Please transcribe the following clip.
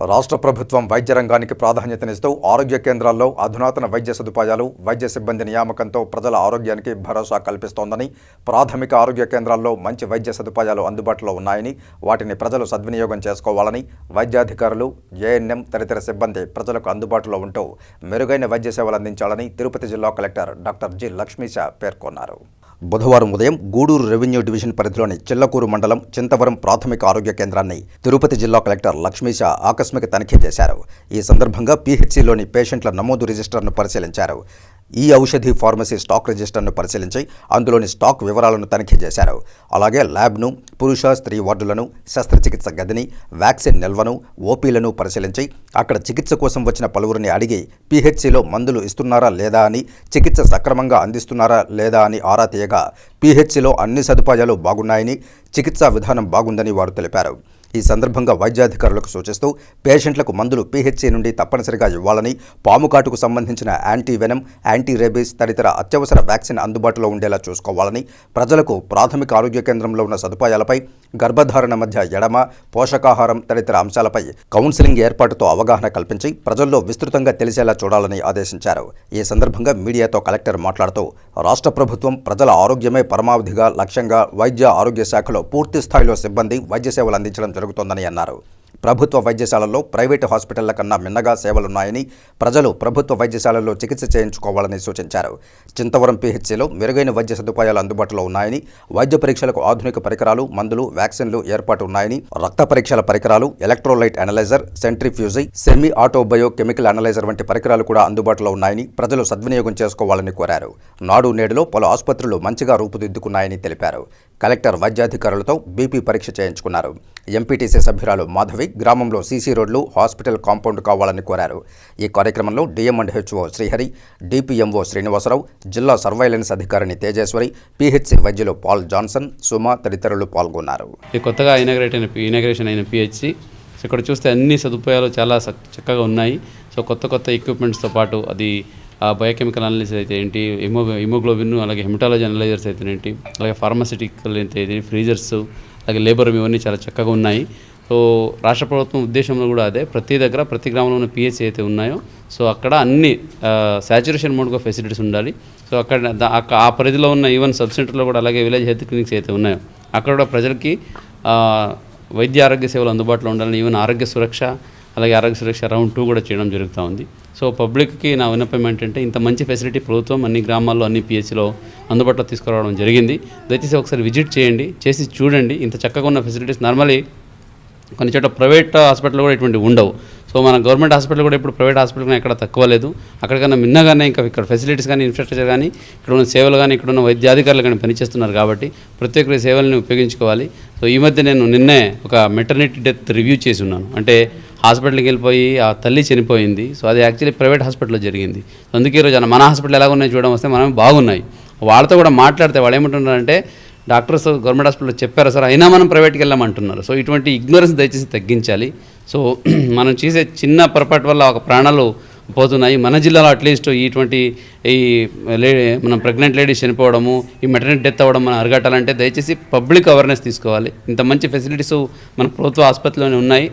రాష్ట్ర ప్రభుత్వం వైద్య రంగానికి ప్రాధాన్యతనిస్తూ ఆరోగ్య కేంద్రాల్లో అధునాతన వైద్య సదుపాయాలు వైద్య సిబ్బంది నియామకంతో ప్రజల ఆరోగ్యానికి భరోసా కల్పిస్తోందని ప్రాథమిక ఆరోగ్య కేంద్రాల్లో మంచి వైద్య సదుపాయాలు అందుబాటులో ఉన్నాయని వాటిని ప్రజలు సద్వినియోగం చేసుకోవాలని వైద్యాధికారులు ఏఎన్ఎం తదితర సిబ్బంది ప్రజలకు అందుబాటులో ఉంటూ మెరుగైన వైద్య సేవలు అందించాలని తిరుపతి జిల్లా కలెక్టర్ డాక్టర్ జి లక్ష్మీశ పేర్కొన్నారు. బుధవారం ఉదయం గూడూరు రెవెన్యూ డివిజన్ పరిధిలోని చిల్లకూరు మండలం చింతవరం ప్రాథమిక ఆరోగ్య కేంద్రాన్ని తిరుపతి జిల్లా కలెక్టర్ లక్ష్మీశ ఆకస్మిక తనిఖీ చేశారు. ఈ సందర్భంగా పీహెచ్సిలోని పేషెంట్ల నమోదు రిజిస్టర్ను పరిశీలించారు. ఈ ఔషధి ఫార్మసీ స్టాక్ రిజిస్టర్ను పరిశీలించి అందులోని స్టాక్ వివరాలను తనిఖీ చేశారు. అలాగే ల్యాబ్ను పురుష స్త్రీ వార్డులను శస్త్రచికిత్స గదిని వ్యాక్సిన్ నిల్వను ఓపీలను పరిశీలించి అక్కడ చికిత్స కోసం వచ్చిన పలువురిని అడిగి పీహెచ్సిలో మందులు ఇస్తున్నారా లేదా అని చికిత్స సక్రమంగా అందిస్తున్నారా లేదా అని ఆరా తీయగా పీహెచ్సిలో అన్ని సదుపాయాలు బాగున్నాయని చికిత్సా విధానం బాగుందని వారు తెలిపారు. ఈ సందర్భంగా వైద్యాధికారులకు సూచిస్తూ పేషెంట్లకు మందులు పీహెచ్సీ నుండి తప్పనిసరిగా ఇవ్వాలని పాము కాటుకు సంబంధించిన యాంటీ వెనం యాంటీ రేబీస్ తదితర అత్యవసర వ్యాక్సిన్ అందుబాటులో ఉండేలా చూసుకోవాలని ప్రజలకు ప్రాథమిక ఆరోగ్య కేంద్రంలో ఉన్న సదుపాయాలపై గర్భధారణ మధ్య ఎడమ పోషకాహారం తదితర అంశాలపై కౌన్సిలింగ్ ఏర్పాటుతో అవగాహన కల్పించి ప్రజల్లో విస్తృతంగా తెలిసేలా చూడాలని ఆదేశించారు. ఈ సందర్భంగా మీడియాతో కలెక్టర్ మాట్లాడుతూ రాష్ట్ర ప్రభుత్వం ప్రజల ఆరోగ్యమే పరమావధిగా లక్ష్యంగా వైద్య ఆరోగ్య శాఖలో పూర్తి స్థాయిలో సిబ్బంది వైద్య సేవలు అందించడం జరుగుతోందని అన్నారు. ప్రభుత్వ వైద్యశాలల్లో ప్రైవేటు హాస్పిటళ్ళ కన్నా మిన్నగా సేవలున్నాయని ప్రజలు ప్రభుత్వ వైద్యశాలల్లో చికిత్స చేయించుకోవాలని సూచించారు. చింతవరం పీహెచ్సీలో మెరుగైన వైద్య సదుపాయాలు అందుబాటులో ఉన్నాయని వైద్య పరీక్షలకు ఆధునిక పరికరాలు మందులు వ్యాక్సిన్లు ఏర్పాటు ఉన్నాయని రక్త పరీక్షల పరికరాలు electrolyte analyser centrifuge semi auto bio chemical analyser వంటి పరికరాలు కూడా అందుబాటులో ఉన్నాయని ప్రజలు సద్వినియోగం చేసుకోవాలని కోరారు. నాడు నేడులో పలు ఆసుపత్రులు మంచిగా రూపుదిద్దుకున్నాయని తెలిపారు. కలెక్టర్ వైద్యాధికారులతో బీపీ పరీక్ష చేయించుకున్నారు. ఎంపీటీసీ సభ్యురాలు మాధవి గ్రామంలో సీసీ రోడ్లు హాస్పిటల్ కాంపౌండ్ కావాలని కోరారు. ఈ కార్యక్రమంలో DM and HO Srihari DPMO Srinivasarao జిల్లా సర్వైలెన్స్ అధికారిని తేజేశ్వరి పిహెచ్సి వైద్యులు పాల్ జాన్సన్ సుమ తదితరులు పాల్గొన్నారు. ఈ కొత్తగా ఇనాగ్రేట్ అయిన ఇనాగ్రేషన్ అయిన పిహెచ్సి ఇక్కడ చూస్తే అన్ని సదుపాయాలు చాలా చక్కగా ఉన్నాయి. సో కొత్త కొత్త ఎక్విప్మెంట్స్తో పాటు అది బయోకెమికల్ అనాలిసిస్ అయితే ఏంటి? హిమో హిమోగ్లోబిన్ అలాగే హెమటాలజీ అనలైజర్స్ అయితే ఏంటి? అలాగే ఫార్మాసిటికల్ అయితే ఏంటి? ఫ్రీజర్స్ అలాగే లేబర్ ఇవన్నీ చాలా చక్కగా ఉన్నాయి. సో రాష్ట్ర ప్రభుత్వం ఉద్దేశంలో కూడా అదే. ప్రతి దగ్గర ప్రతి గ్రామంలో ఉన్న పిహెచ్సి అయితే ఉన్నాయో సో అక్కడ అన్ని సాచురేషన్ మోడ్గా ఫెసిలిటీస్ ఉండాలి. సో అక్కడ ఆ పరిధిలో ఉన్న ఈవెన్ సబ్ సెంటర్లో కూడా అలాగే విలేజ్ హెల్త్ క్లినిక్స్ అయితే ఉన్నాయో అక్కడ కూడా ప్రజలకి వైద్య ఆరోగ్య సేవలు అందుబాటులో ఉండాలని ఈవెన్ ఆరోగ్య సురక్ష అలాగే ఆరోగ్య సురక్ష రౌండ్ టూ కూడా చేయడం జరుగుతూ ఉంది. సో పబ్లిక్కి నా విన్నపం ఏంటంటే ఇంత మంచి ఫెసిలిటీ ప్రభుత్వం అన్ని గ్రామాల్లో అన్ని పిహెచ్లో అందుబాటులో తీసుకురావడం జరిగింది. దయచేసి ఒకసారి విజిట్ చేయండి చేసి చూడండి. ఇంత చక్కగా ఉన్న ఫెసిలిటీస్ నార్మలీ కొన్ని చోట్ల ప్రైవేట్ హాస్పిటల్ కూడా ఇటువంటి ఉండవు. సో మన గవర్నమెంట్ హాస్పిటల్ కూడా ఇప్పుడు ప్రైవేట్ హాస్పిటల్ కానీ ఎక్కడ తక్కువ లేదు. అక్కడికన్నా మిన్నగానే ఇంకా ఇక్కడ ఫెసిలిటీస్ కానీ ఇన్ఫ్రాస్ట్రక్చర్ కానీ ఇక్కడ ఉన్న సేవలు కానీ ఇక్కడ ఉన్న వైద్యాధికారులు కానీ పనిచేస్తున్నారు కాబట్టి ప్రతి ఒక్కరి సేవల్ని ఉపయోగించుకోవాలి. సో ఈ మధ్య నేను నిన్నే ఒక మెటర్నిటీ డెత్ రివ్యూ చేసి ఉన్నాను. అంటే హాస్పిటల్కి వెళ్ళిపోయి ఆ తల్లి చనిపోయింది. సో అది యాక్చువల్లీ ప్రైవేట్ హాస్పిటల్లో జరిగింది. అందుకే ఈరోజు మన హాస్పిటల్ ఎలా ఉన్నాయి చూడడం వస్తే మనం బాగున్నాయి. వాళ్ళతో కూడా మాట్లాడితే వాళ్ళు ఏమంటున్నారంటే డాక్టర్స్ గవర్నమెంట్ హాస్పిటల్లో చెప్పారు సార్ అయినా మనం ప్రైవేట్కి వెళ్ళామంటున్నారు. సో ఇటువంటి ఇగ్నరెన్స్ దయచేసి తగ్గించాలి. సో మనం చేసే చిన్న పొరపాటు వల్ల ఒక ప్రాణాలు పోతున్నాయి. మన జిల్లాలో అట్లీస్ట్ ఇటువంటి ఈ లే మనం ప్రెగ్నెంట్ లేడీస్ చనిపోవడము ఈ మెటర్నిటీ డెత్ అవ్వడం మనం అరగట్టాలంటే దయచేసి పబ్లిక్ అవేర్నెస్ తీసుకోవాలి. ఇంత మంచి ఫెసిలిటీస్ మన ప్రభుత్వ ఆసుపత్రిలోనే ఉన్నాయి.